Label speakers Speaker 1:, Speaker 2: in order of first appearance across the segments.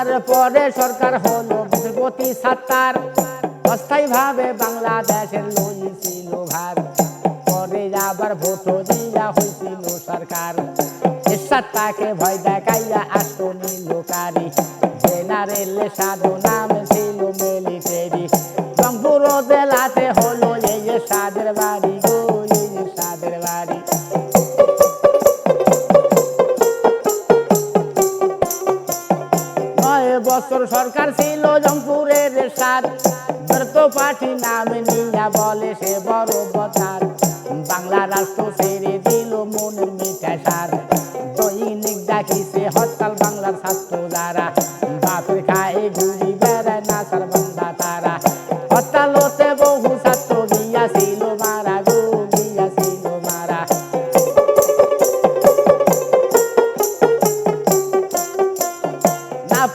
Speaker 1: তারপরে সরকার হলো বিচারপতি সাত্তার। অস্থায়ী ভাবে বাংলাদেশের লইছিল ভার। পরে আবার ভোট দিয়া হয়েছিল সরকার। এরশাদ তাকে ভয় দেখাইয়া আসতো নীলকারী। জেনারেলে সাধু নাম ছিল মিলিটারি। রংপুর জেলাতে হলো এই সাদের বাড়ি। বছর সরকার ছিল জমপুরের সার। ব্যর্থ পাঠি নাম নিয়া বলে সে বড় বতার বাংলা রাষ্ট্র ছেড়ে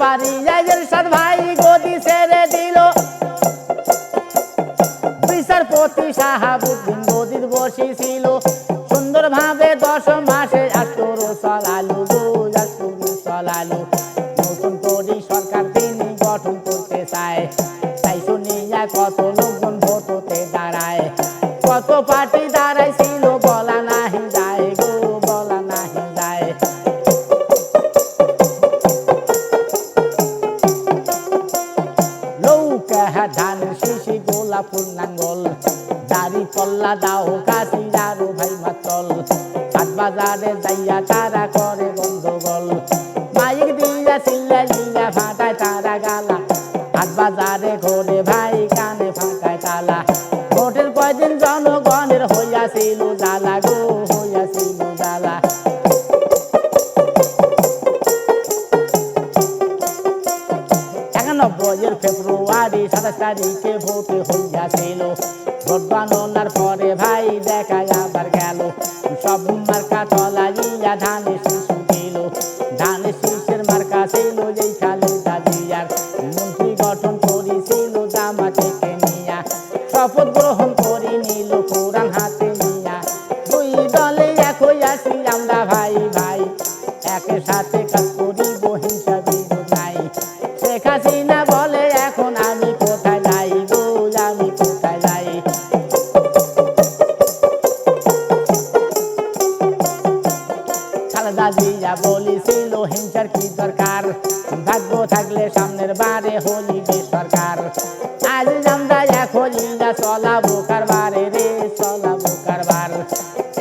Speaker 1: না পারি যাইদের সাত ভাই গদি ছেড়ে দিল। বিচারপতি সাহাবুদ্দিন গদির বসেছিল সুন্দর ভাবে দশ মাসে আষ্টর চলালু আষ্টর চলালু নতুন করি সরকার তিনি গঠন করতে চায়। তাই শুনিয়া কত গোলা ফুল নাঙ্গল দাড়ি পল্লা দাও, কাশি দারু ভাই মাতল। হাট বাজারে যাইয়া তারা করে গন্ডগোল। মাইক দিয়া চিল্লা ইয়া ফাটায় তারা গালা। হাট বাজারে ঘোরে ভাই কানে ফাটায় তালা। ভোটের কয়দিন জনগণের হইয়াছিল জ্বালা গো, হইয়াছিল জ্বালা। একানব্বইয়ের ফেব্রুয়ারি সাতাশ তারিখে ভোট হইয়াছিল ভোট বানানোর পরে ভাই দেখা আবার গেল। সব মার্কা তলাইয়া ধানে খালেদা জিয়া বলেছিল, হিংসার কি দরকার? ভাগ্য থাকলে সামনের বারে হলিবে সরকার আজ আমরা এক হলিলা চলাবো কারবারে রে, চলাবো কারবার।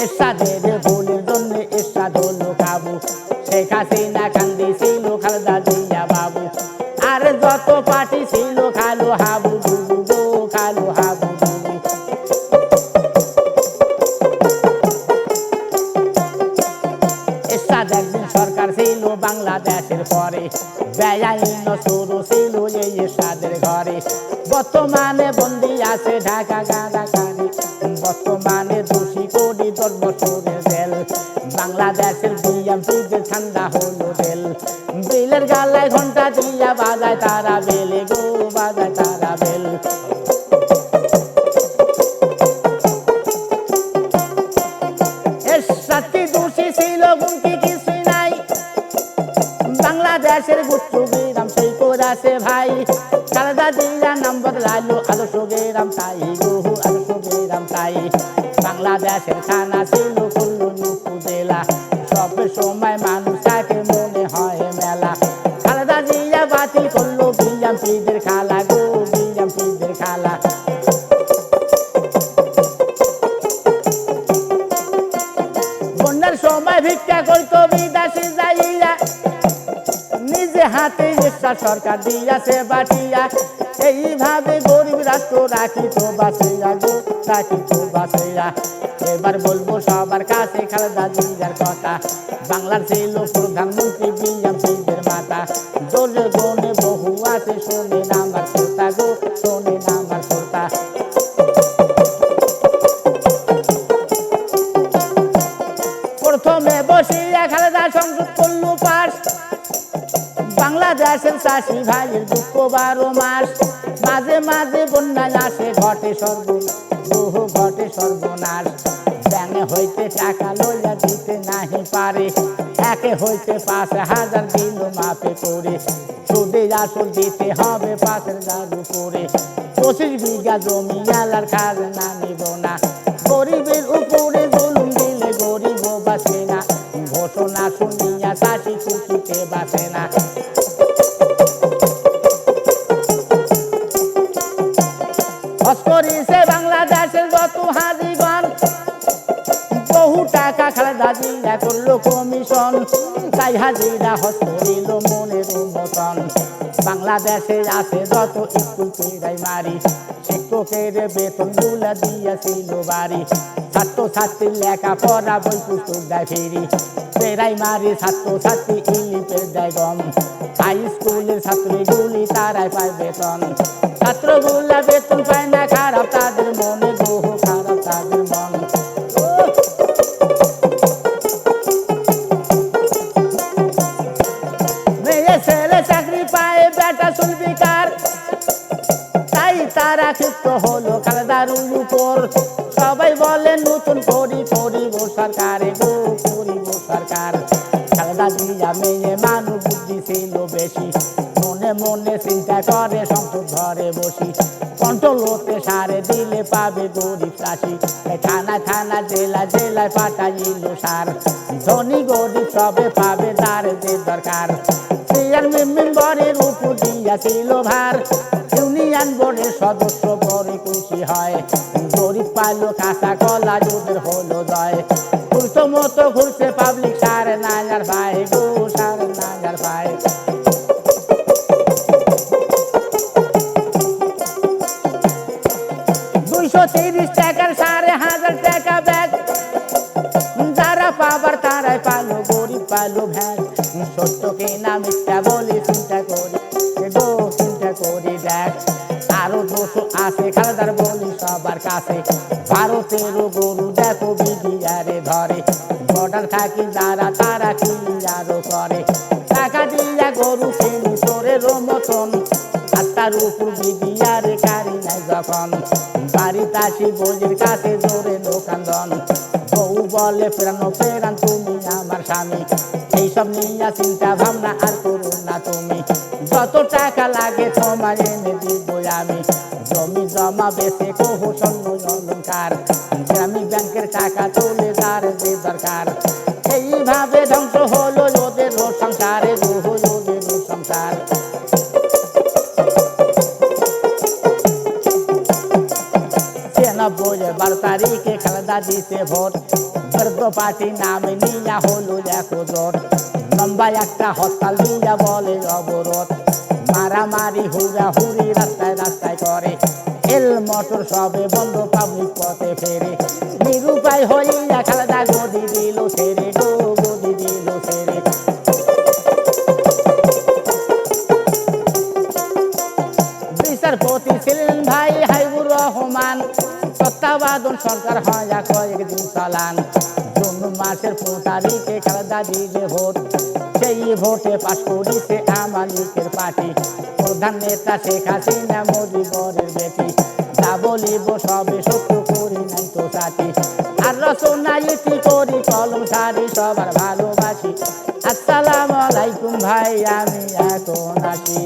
Speaker 1: এরশাদের ভুলের জন্য এরশাদ হলো কাবু। শেখ হাসিনা কান্দি ছিল খালেদা জিয়া বাবু। আর যত পার্টি বাংলাদেশের পরে। ব্যয়াইন শুরু ছিল এই সাদের ঘরে। বর্তমানে বন্দি আছে ঢাকা কানে বর্তমানে দোষী কোটি দশ বছরের জেল। বাংলাদেশের বিএমপিদের ঠান্ডা হলো জেল। বিলের গালায় ঘণ্টা দিয়া বাজায় তারা বেলে। কোরাসে ভাই। সারদা দিয়া নাম বদলালো আলো সুগেরাম তাই। গুহু আলো সুগেরাম তাই। বাংলাদেশের খানা ছিল কুল্লু উপজেলা। সব সময় মানুষ তাকে মনে হয় মেলা। সারদা জিয়া বাতিল করল বিএমপিদের খালা গো, বিএমপিদের খালা। হাতে ইচ্ছা সরকার দিয়াছে বাটিয়া এইভাবে গরিব রাষ্ট্র রাখি তো বাসিয়া গো, রাখি তো বাসিয়া এবার বলব সবার কাছে খালেদা জিয়ার কথা। বাংলার ছিল প্রধানমন্ত্রী বিএমপিদের মাতা। বাংলাদেশের চাষি ভাইয়ের দুঃখ বারো মাস। মাঝে মাঝে বন্যায় আসে, ঘটে সর্ব বহু ঘটে সর্বনাশ। ব্যাঙে হইতে টাকা লইয়া দিতে নাহি পারে। একে হইতে পাঁচ হাজার দিল মাপে করে। সুদে আসল দিতে হবে পাশের জাদু করে। পঁচিশ বিঘা জমি এলার খাজনা নিব না। গরিবের উপরে জুলুম দিলে গরিব বাঁচে না। ঘোষণা শুনিয়া চাষি খুশিতে বাঁচে না। কমিশন তাই হাজিরা হস করিল মনের মতন বাংলাদেশে আছে যত স্কুল মারি শিক্ষকের বেতনগুলা দিয়াছিল বাড়ি। ছাত্র ছাত্রী লেখা পড়া বই পুস্তক দেয় ফিরি। মারি ছাত্র ছাত্রী ইলিপের দেয় গম হাই স্কুলের ছাত্রীগুলি তারাই পায় বেতন। ছাত্রগুলা বেতন পায় না তারা ক্ষিপ্ত হলো খালেদারুর উপর সবাই বলে নতুন করি করিব সরকারে গো করিব সরকার খালেদা জিয়া মেয়ে মানুষ বুদ্ধি ছিল বেশি মনে মনে চিন্তা করে সংসদ ঘরে বসি কন্ট্রোল হতে সারে দিলে পাবে গরিব চাষি থানা থানা জেলা জেলায় পাঠাইল সার ধনী গরিব সবে পাবে তার যে দরকার চেয়ার মেম্বারের উপর দিয়াছিল ভার বোর্ডের সদস্য বড় খুশি হয়। গরিব পাইলো কাঁচা কলা যুদ্ধের হলো জয়। ঘুরতো মতো ঘুরছে পাবলিক, সার নাগার ভাই গো, সার ভাই। দুইশো তিরিশ টাকার সাড়ে হাজার টাকা ব্যাগ। যারা পাবার তারাই পালো গরিব পালো ভ্যান সত্য কি না মিথ্যা বলি চিন্তা করি। সবার ভারতের গরু দেখো বিডিআরে ধরে। বর্ডার থাকি যারা, তারা কি আরও করে? টাকা দিয়া গরু কিনি তোরে মতন আত্মার উপর বিডিআরে কারি নাই যখন। বাড়িতে আসি বলির কাছে জোরে দোকানদন বউ বলে ফেরানো ফেরান তুমি আমার স্বামী। এইসব নিয়ে চিন্তা ভাবনা আর করো না তুমি। যত টাকা লাগে তোমার এনে দিব আমি। জমি জমা বেশি কহু স্বর্ণ অলঙ্কার গ্রামী ব্যাংকের টাকা চলে যার যে দরকার এইভাবে ধ্বংস হলো ওদের সংসারে, বহু ওদের সংসার। ছিয়ানব্বই বারো তারিখে খালেদা দিতে ভোট পার্টি নামে নিয়া হলো দেখো জোট লম্বা একটা হরতাল দিয়া বলে অবরোধ মারামারি হুরা হুরি রাস্তায় রাস্তায় করে এল মোটর সবে বন্ধ পাবলিক পথে ফেরে নিরুপায় হইয়া খালেদা গদি গদি দিল ছেড়ে বিচারপতি ছিলেন তত্ত্বাবধান সরকার হয় কয়েকদিন চালান। জুন মাসের পনেরো তারিখে খালেদা দিলে ভোট। সেই ভোটে পাশ করিছে আমালিকের পার্টি। প্রধান নেতা শেখ হাসিনা মোদি বরের বেটি। যা বলিব, সবে সত্য করি নাই তো সাথী। আর রচনা ইতি করি, কলম সারি সবার ভালোবাসি। আসসালামু আলাইকুম ভাই, আমি এখন আসি।